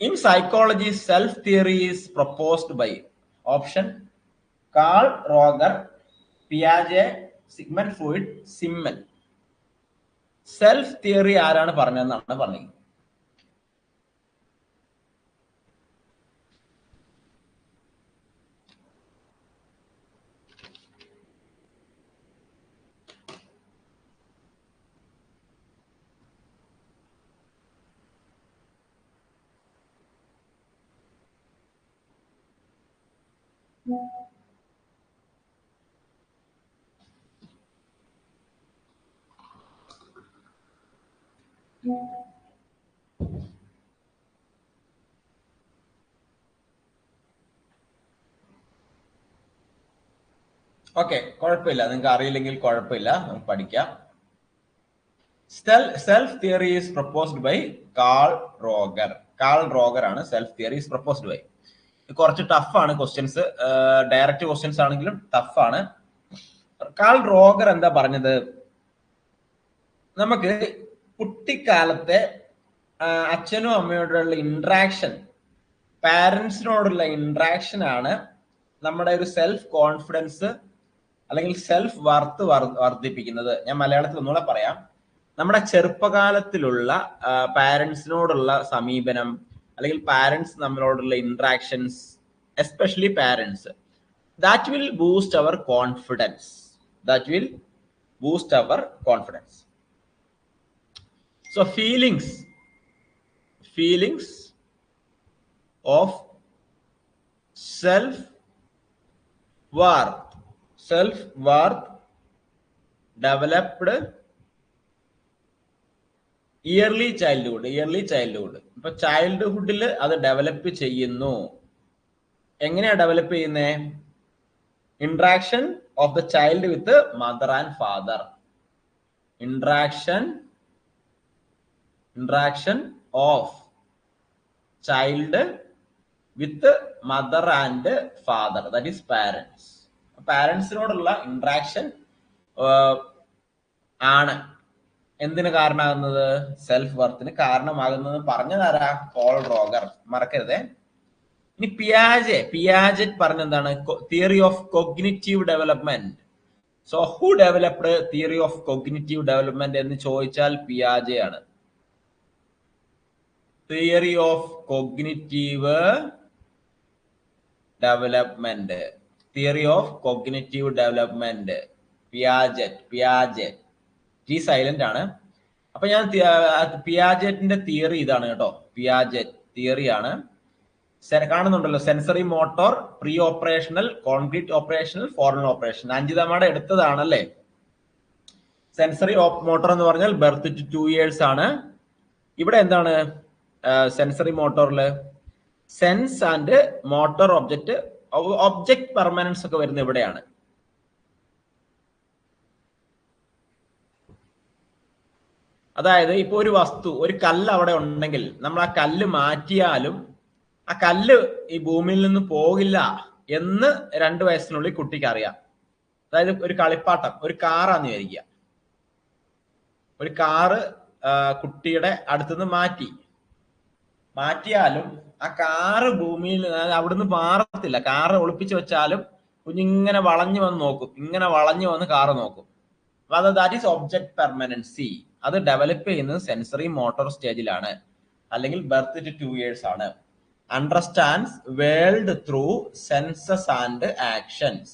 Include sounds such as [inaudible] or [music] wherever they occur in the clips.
In psychology self theory is proposed by option Carl Roger പിയാജെ Sigmund Freud സിമ്മൻ self theory ആരാണ് പറഞ്ഞതെന്നാണ് പറഞ്ഞത്? Okay കുഴപ്പമില്ല. നിങ്ങൾക്ക് അറിയില്ലെങ്കിൽ കുഴപ്പമില്ല. നമുക്ക് പഠിക്കാം. Self theory is proposed by Carl Roger Carl Roger ആണ് self theory is proposed by കുറച്ച് ടഫാണ് ക്വസ്റ്റ്യൻസ് ഡയറക്റ്റ് ക്വസ്റ്റ്യൻസ് ആണെങ്കിലും ടഫാണ് കാൾ റോഗർ എന്താ പറഞ്ഞത്? നമുക്ക് കുട്ടിക്കാലത്തെ അച്ഛനും അമ്മയോടുള്ള ഇൻട്രാക്ഷൻ പാരൻസിനോടുള്ള ഇൻട്രാക്ഷൻ ആണ് നമ്മുടെ ഒരു സെൽഫ് കോൺഫിഡൻസ് അല്ലെങ്കിൽ സെൽഫ് വർത്ത് വർദ്ധിപ്പിക്കുന്നത്. ഞാൻ മലയാളത്തിൽ ഒന്നുകൂടെ പറയാം. നമ്മുടെ ചെറുപ്പകാലത്തിലുള്ള പാരൻസിനോടുള്ള സമീപനം അല്ലെങ്കിൽ പാരൻസ് നമ്മളോടുള്ള interactions especially parents that will boost our confidence that will boost our confidence so feelings feelings of self worth self worth developed early childhood early childhood ഇപ്പൊ ചൈൽഡ്ഹുഡിൽ അത് ഡെവലപ്പ് ചെയ്യുന്നു. എങ്ങനെയാ ഡെവലപ്പ് ചെയ്യുന്നേ? Interaction of the child with mother and father interaction interaction of child with mother and father that is parents പാരൻസിനോടുള്ള interaction ആണ്. എന്തിന് കാരണമാകുന്നത്? Self വർത്തിന് കാരണമാകുന്നത് പറഞ്ഞതാരാ? പോൾ റോഗർ മറക്കരുതേ. ഇനി പിയാജെ Piaget പറഞ്ഞെന്താണ്? Theory of cognitive development so who developed theory of cognitive development എന്ന് ചോദിച്ചാൽ പിയാജെ ആണ്. Theory of cognitive development theory of cognitive development Piaget Piaget T silent ആണ്. അപ്പൊ ഞാൻ പിയാജറ്റിന്റെ തിയറി ഇതാണ് കേട്ടോ. പിയാജെറ്റ് തിയറി ആണ്. കാണുന്നുണ്ടല്ലോ. Sensory motor pre operational concrete operational formal operation അഞ്ചു അഞ്ചിതമാടെ എടുത്തതാണല്ലേ? സെൻസറി മോട്ടോർ എന്ന് പറഞ്ഞാൽ ബർത്ത് ടു ടു ഇയേഴ്സ് ആണ്. ഇവിടെ എന്താണ്? Sensory മോട്ടോറിൽ sense and motor object object permanence ഒക്കെ വരുന്നത് ഇവിടെയാണ്. അതായത് ഇപ്പൊ ഒരു വസ്തു ഒരു കല്ല് അവിടെ ഉണ്ടെങ്കിൽ നമ്മൾ ആ കല്ല് മാറ്റിയാലും ആ കല്ല് ഈ ഭൂമിയിൽ നിന്ന് പോകില്ല എന്ന് രണ്ട് വയസ്സിനുള്ളിൽ കുട്ടിക്ക് അറിയാം. അതായത് ഒരു കളിപ്പാട്ടം ഒരു കാറാന്ന് വിചാരിക്കുക. ഒരു കാറ് കുട്ടിയുടെ അടുത്തുനിന്ന് മാറ്റി. മാറ്റിയാലും ആ കാറ് ഭൂമിയിൽ അവിടുന്ന് മാറത്തില്ല. കാറ് ഒളിപ്പിച്ചു വെച്ചാലും കുഞ്ഞിങ്ങനെ വളഞ്ഞു വന്ന് നോക്കും. ഇങ്ങനെ വളഞ്ഞു വന്ന് കാറ് നോക്കും. അപ്പൊ ദാറ്റ് ഈസ് ഒബ്ജക്ട് പെർമനൻസി അത് ഡെവലപ്പ് ചെയ്യുന്നത് സെൻസറി മോട്ടോർ സ്റ്റേജിലാണ് അല്ലെങ്കിൽ ബർത്ത് ടു ടു ഇയേഴ്സ് ആണ്. Understands world through senses and actions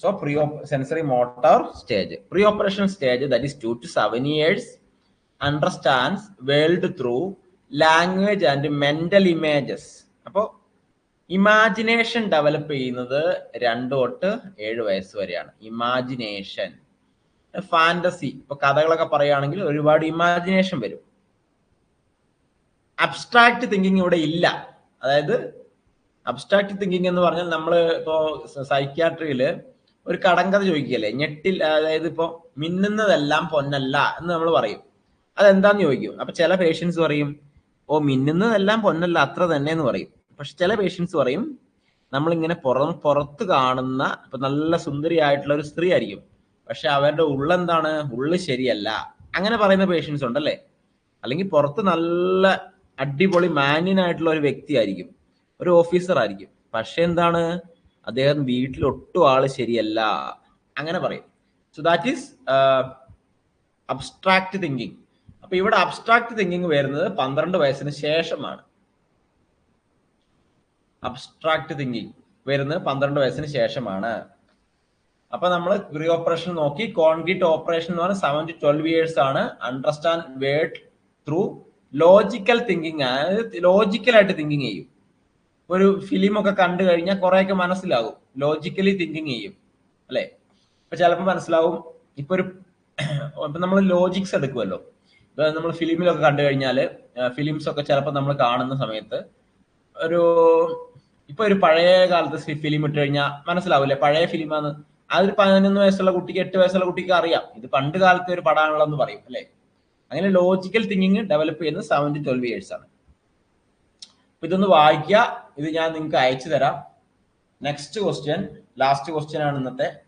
so pre sensory motor stage pre operation stage that is two to seven years understands world through language and mental images അപ്പോൾ imagination develop ചെയ്യുന്നത് രണ്ട് തൊട്ട് ഏഴ് വയസ്സ് വരെയാണ്. Imagination fantasy ഇപ്പൊ കഥകളൊക്കെ പറയുകയാണെങ്കിൽ ഒരുപാട് ഇമാജിനേഷൻ വരും. അബ്സ്ട്രാക്ട് തിങ്കിങ് ഇവിടെ ഇല്ല. അതായത് അബ്സ്ട്രാക്ട് തിങ്കിങ് എന്ന് പറഞ്ഞാൽ നമ്മൾ ഇപ്പോ സൈക്യാട്രിയിൽ ഒരു കടങ്കഥ ചോദിക്കുകയല്ലേ? ഞെട്ടിൽ അതായത് ഇപ്പോ മിന്നുന്നതെല്ലാം പൊന്നല്ല എന്ന് നമ്മൾ പറയും. അതെന്താന്ന് ചോദിക്കും? അപ്പൊ ചില പേഷ്യൻസ് പറയും ഓ മിന്നുന്നതെല്ലാം പൊന്നല്ല അത്ര തന്നെ എന്ന് പറയും. പക്ഷെ ചില പേഷ്യൻസ് പറയും നമ്മളിങ്ങനെ പുറം പുറത്ത് കാണുന്ന ഇപ്പൊ നല്ല സുന്ദരിയായിട്ടുള്ള ഒരു സ്ത്രീ ആയിരിക്കും. പക്ഷെ അവരുടെ ഉള്ളെന്താണ്? ഉള്ളു ശരിയല്ല. അങ്ങനെ പറയുന്ന പേഷ്യൻസ് ഉണ്ടല്ലേ? അല്ലെങ്കിൽ പുറത്ത് നല്ല അടിപൊളി മാന്യനായിട്ടുള്ള ഒരു വ്യക്തി ആയിരിക്കും. ഒരു ഓഫീസർ ആയിരിക്കും. പക്ഷെ എന്താണ്? അദ്ദേഹം വീട്ടിൽ ഒട്ടും ആൾ ശരിയല്ല. അങ്ങനെ പറയും. So that is abstract thinking അപ്പൊ ഇവിടെ അബ്സ്ട്രാക്ട് തിങ്കിങ് വരുന്നത് പന്ത്രണ്ട് വയസ്സിന് ശേഷമാണ്. അബ്സ്ട്രാക്ട് തിങ്കിങ് വരുന്നത് പന്ത്രണ്ട് വയസ്സിന് ശേഷമാണ്. അപ്പൊ നമ്മൾ പ്രീ ഓപ്പറേഷൻ നോക്കി. കോൺക്രീറ്റ് ഓപ്പറേഷൻ എന്ന് പറഞ്ഞാൽ സെവൻ ടു ട്വൽവ് ഇയേഴ്സ് ആണ്. Understand word through logical thinking അതായത് ലോജിക്കലായിട്ട് തിങ്കിങ് ചെയ്യും. ഒരു ഫിലിം ഒക്കെ കണ്ടു കഴിഞ്ഞാൽ കുറെയൊക്കെ മനസ്സിലാകും. ലോജിക്കലി തിങ്കിങ് ചെയ്യും. അല്ലെ? ഇപ്പൊ ചിലപ്പോൾ മനസ്സിലാവും. ഇപ്പൊ ഒരു [coughs] ഇപ്പൊ നമ്മൾ ലോജിക്സ് എടുക്കുമല്ലോ ഇപ്പൊ നമ്മൾ ഫിലിമിലൊക്കെ കണ്ടു കഴിഞ്ഞാൽ ഫിലിംസ് ഒക്കെ ചിലപ്പോൾ നമ്മൾ കാണുന്ന സമയത്ത് ഒരു ഇപ്പൊ ഒരു പഴയ കാലത്ത് ഫിലിം ഇട്ട് കഴിഞ്ഞാൽ മനസ്സിലാവില്ലേ? പഴയ ഫിലിമാണ് അതൊരു പതിനൊന്ന് വയസ്സുള്ള കുട്ടിക്ക് എട്ട് വയസ്സുള്ള കുട്ടിക്ക് അറിയാം. ഇത് പണ്ട് കാലത്തെ ഒരു പടാനുള്ളതെന്ന് പറയും അല്ലെ? അങ്ങനെ ലോജിക്കൽ തിങ്കിങ് ഡെവലപ്പ് ചെയ്യുന്നത് സെവൻ ടു ട്വൽവ് ഇയേഴ്സ് ആണ്. അപ്പൊ ഇതൊന്ന് വായിക്കുക. ഇത് ഞാൻ നിങ്ങൾക്ക് അയച്ചു തരാം. നെക്സ്റ്റ് ക്വസ്റ്റ്യൻ ലാസ്റ്റ് ക്വസ്റ്റ്യൻ ആണ് ഇന്നത്തെ.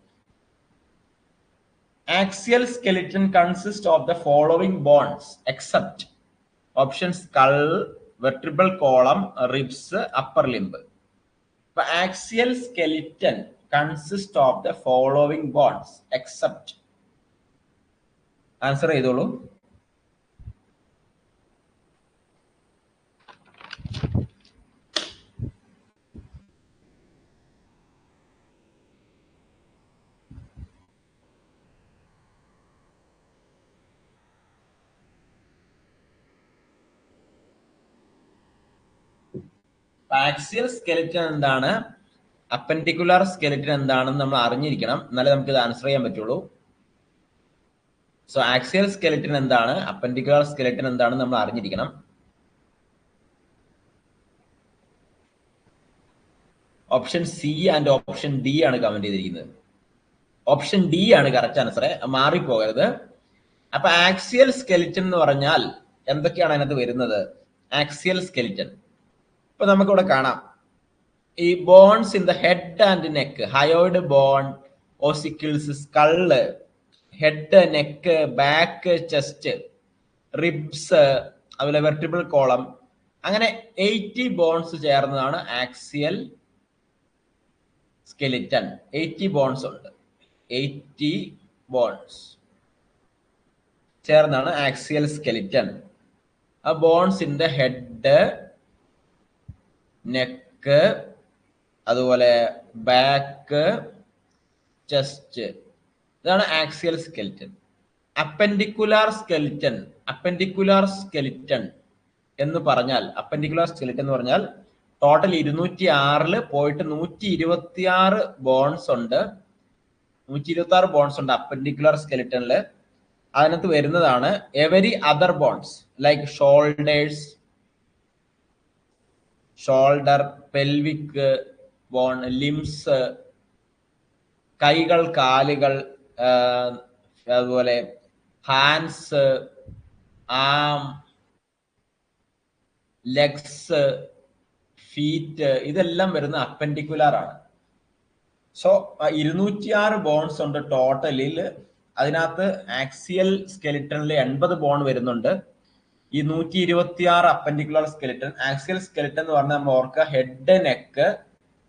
Axial skeleton consist of the following bones except options skull vertebral column ribs upper limb axial skeleton consists of the following bones except answer ചെയ്തോളൂ ആക്സിയൽ സ്കെലിറ്റൻ എന്താണ് അപ്പൻഡിക്കുലർ സ്കെലിറ്റൻ എന്താണെന്ന് നമ്മൾ അറിഞ്ഞിരിക്കണം. എന്നാലേ നമുക്ക് ഇത് ആൻസർ ചെയ്യാൻ പറ്റുള്ളൂ. സോ ആക്സിയൽ സ്കെലിറ്റൻ എന്താണ്? അപ്പൻഡിക്കുലർ സ്കെലിറ്റൻ എന്താണെന്ന് നമ്മൾ അറിഞ്ഞിരിക്കണം. Option C and option D ആണ് കമന്റ് ചെയ്തിരിക്കുന്നത്. ഓപ്ഷൻ ഡി ആണ് കറക്റ്റ് ആൻസർ മാറിപ്പോകരുത്. അപ്പൊ ആക്സിയൽ സ്കെലിറ്റൻ എന്ന് പറഞ്ഞാൽ എന്തൊക്കെയാണ് അതിനകത്ത് വരുന്നത്? ആക്സിയൽ സ്കെലിറ്റൻ ഇപ്പൊ നമുക്കിവിടെ കാണാം. ഈ bones in the head and neck hyoid bone ossicles skull head neck back chest ribs അതുപോലെ വെർട്ടിബിൾ കോളം അങ്ങനെ എയ്റ്റി ബോൺസ് ചേർന്നതാണ് ആക്സിയൽ സ്കെലിറ്റൺ എയ്റ്റി ബോൺസ് ഉണ്ട്. എയ്റ്റി ബോൺസ് ചേർന്നാണ് ആക്സിയൽ സ്കെലിറ്റൺ ആ ബോൺസിന്റെ ഹെഡ് നെക്ക് അതുപോലെ ബാക്ക് ചെസ്റ്റ് ഇതാണ് axial skeleton appendicular skeleton appendicular skeleton എന്ന് പറഞ്ഞാൽ അപ്പൻഡിക്കുലാർ സ്കെൽറ്റൻ എന്ന് പറഞ്ഞാൽ ടോട്ടൽ ഇരുന്നൂറ്റി ആറിൽ പോയിട്ട് നൂറ്റി ഇരുപത്തി ആറ് ബോൺസ് ഉണ്ട്. നൂറ്റി ഇരുപത്തി ആറ് ബോൺസ് ഉണ്ട് അപ്പൻഡിക്കുലാർ സ്കെലിറ്റനിൽ അതിനകത്ത് വരുന്നതാണ് every other bones like shoulders shoulder pelvic bone limbs കൈകൾ കാലുകൾ അതുപോലെ ഹാൻഡ്സ് ആം ലെഗ്സ് ഫീറ്റ് ഇതെല്ലാം വരുന്ന അപ്പൻഡിക്കുലാർ ആണ്. സോ ഇരുന്നൂറ്റിയാറ് ബോൺസ് ഉണ്ട് ടോട്ടലിൽ അതിനകത്ത് ആക്സിയൽ സ്കെലിറ്റണിൽ എൺപത് ബോൺ വരുന്നുണ്ട്. ഈ നൂറ്റി ഇരുപത്തി ആറ് അപ്പൻഡിക്കുലർ സ്കെലിറ്റൺ ആക്സിയൽ സ്കെലിറ്റൺ എന്ന് പറഞ്ഞാൽ നമ്മൾ ഓർക്കുക ഹെഡ് നെക്ക്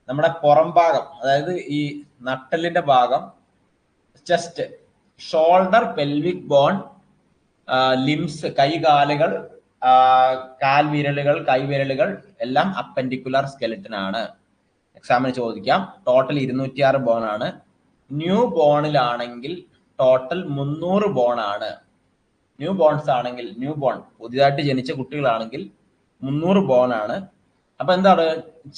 നമ്മുടെ പുറം ഭാഗം അതായത് ഈ നട്ടലിന്റെ ഭാഗം chest shoulder pelvic bone limbs കൈകാലുകൾ കാൽവിരലുകൾ കൈവിരലുകൾ എല്ലാം അപ്പൻഡിക്കുലർ സ്കെലറ്റൻ ആണ്. എക്സാമിന് ചോദിക്കാം. ടോട്ടൽ ഇരുന്നൂറ്റി ആറ് ബോൺ ആണ് ന്യൂ ബോണിലാണെങ്കിൽ ടോട്ടൽ മുന്നൂറ് ബോൺ ആണ്. ന്യൂ ബോൺസ് ആണെങ്കിൽ ന്യൂ ബോൺ പുതിയതായിട്ട് ജനിച്ച കുട്ടികളാണെങ്കിൽ മുന്നൂറ് ബോൺ ആണ്. അപ്പൊ എന്താണ്?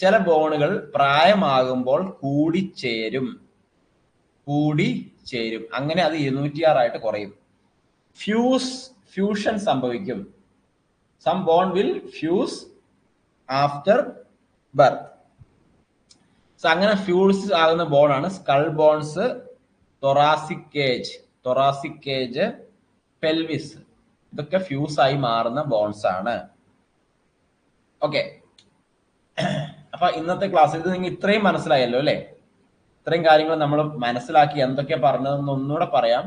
ചില ബോണുകൾ പ്രായമാകുമ്പോൾ കൂടിച്ചേരും. കൂടി ചേരും അങ്ങനെ അത് ഇരുന്നൂറ്റിയാറായിട്ട് കുറയും. ഫ്യൂസ് ഫ്യൂഷൻ സംഭവിക്കും. Some bone will fuse after birth so അങ്ങനെ ഫ്യൂസ് ആകുന്ന ബോണാണ് skull bones thoracic cage thoracic cage thoracic cage pelvis ഇതൊക്കെ ഫ്യൂസ് ആയി മാറുന്ന ബോൺസ് ആണ്. ഓക്കെ അപ്പൊ ഇന്നത്തെ ക്ലാസ്സിൽ ഇത് നിങ്ങൾ ഇത്രയും മനസ്സിലായല്ലോ അല്ലെ? ഇത്രയും കാര്യങ്ങൾ നമ്മൾ മനസ്സിലാക്കി എന്തൊക്കെ പറഞ്ഞതെന്ന് ഒന്നുകൂടെ പറയാം.